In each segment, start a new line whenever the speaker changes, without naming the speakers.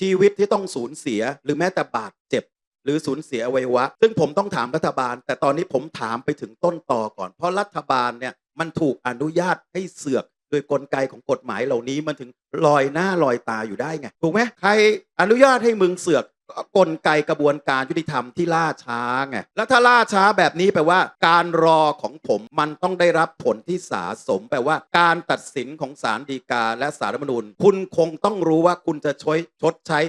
ชีวิตที่ต้องสูญเสีย หรือแม้แต่บาดเจ็บ หรือสูญเสียอวัยวะ ซึ่งผมต้องถามรัฐบาล แต่ตอนนี้ผมถามไปถึงต้นต่อก่อน เพราะรัฐบาลเนี่ยมันถูกอนุญาตให้เสือกโดยกลไกของกฎหมายเหล่านี้มันถึงลอยหน้าลอยตาอยู่ได้ไงถูกไหมใครอนุญาตให้มึงเสือก กลไกกระบวนการยุติธรรมที่ล่าช้าไงแล้วถ้าล่าช้าแบบนี้แปลว่า การรอของผมมันต้องได้รับผลที่สาสม แปลว่า การตัดสินของศาลฎีกาและศาลรัฐมนูญ คุณคงต้องรู้ว่าคุณจะช่วยชดใช้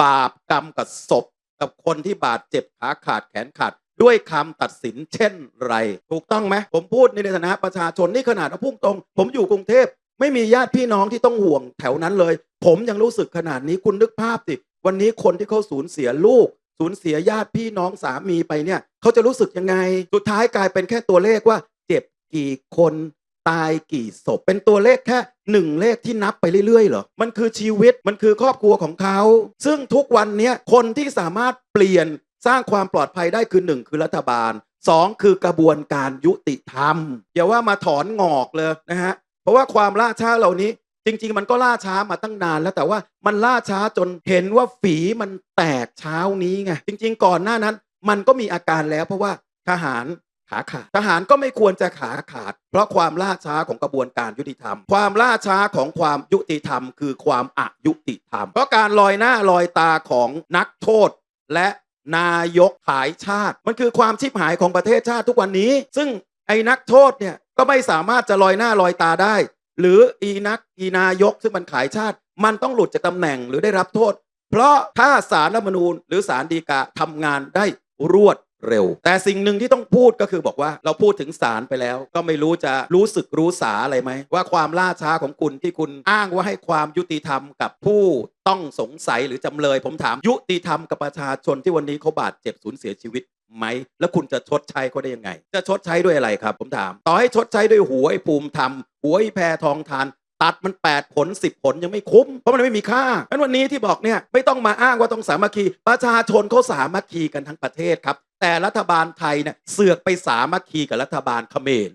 บาปกรรมกับศพ กับคนที่บาดเจ็บขาขาดแขนขาดด้วยคำตัดสินเช่นไร ถูกต้องไหมผมพูดในฐานะประชาชนนี่ขนาดว่าพุ่งตรง ผมอยู่กรุงเทพไม่มีญาติพี่น้องที่ต้องห่วงแถวนั้นเลย ผมยังรู้สึกขนาดนี้คุณนึกภาพสิ วันนี้คนที่เขาสูญเสียลูก สูญเสียญาติพี่น้องสามีไปเนี่ยเขาจะรู้สึกยังไง สุดท้ายกลายเป็นแค่ตัวเลขว่า เจ็บกี่คนตายกี่ศพ เป็นตัวเลขแค่หนึ่งเลขที่นับไปเรื่อยๆเหรอ มันคือชีวิตมันคือครอบครัวของเขา ซึ่งทุกวันนี้คนที่สามารถเปลี่ยนสร้างความปลอดภัยได้คือหนึ่งคือรัฐบาลสองคือกระบวนการยุติธรรมอย่าว่ามาถอนงอกเลยนะฮะเพราะว่าความล่าช้าเหล่านี้ จริง ๆ มันก็ล่าช้ามาตั้งนานแล้วแต่ว่ามันล่าช้าจนเห็นว่าฝีมันแตกเช้านี้ไงจริง ๆ ก่อนหน้านั้น มันก็มีอาการแล้วเพราะว่าทหารขาขาดทหารก็ไม่ควรจะขาขาด เพราะความล่าช้าของกระบวนการยุติธรรม ความล่าช้าของความยุติธรรม คือความอายุติธรรม เพราะการลอยหน้าลอยตาของนักโทษและนายกขายชาติ มันคือความชิบหายของประเทศชาติทุกวันนี้ ซึ่งไอ้นักโทษเนี่ยก็ไม่สามารถจะลอยหน้าลอยตาได้ หรืออีนักอีนายกซึ่งมันขายชาติ มันต้องหลุดจากตำแหน่งหรือได้รับโทษ เพราะถ้าสารรัฐธรรมนูญ หรือสารดีกาทำงานได้รวดเร็ว แต่สิ่งหนึ่งที่ต้องพูดก็คือบอกว่าเราพูดถึงศาลไปแล้ว ก็ไม่รู้จะรู้สึกรู้สาอะไรไหม ว่าความล่าช้าของคุณที่คุณอ้างว่าให้ความยุติธรรมกับผู้ต้องสงสัยหรือจำเลย ผมถามยุติธรรมกับประชาชนที่วันนี้เขาบาดเจ็บสูญเสียชีวิต ไหม แล้วคุณจะชดใช้เขาได้ยังไง จะชดใช้ด้วยอะไรครับ ผมถาม ต่อให้ชดใช้ด้วยหัวไอ้ภูมิธรรมหัวไอ้แพรทองทานตัดมัน 8 ผล 10 ผลยังไม่คุ้ม เพราะมันไม่มีค่างั้นวันนี้ที่บอกเนี่ยไม่ต้องมาอ้างว่าต้องสามัคคี ประชาชนเขาสามัคคีกันทั้งประเทศครับ แต่รัฐบาลไทยเนี่ยเสือกไปสามัคคีกับรัฐบาลเขมร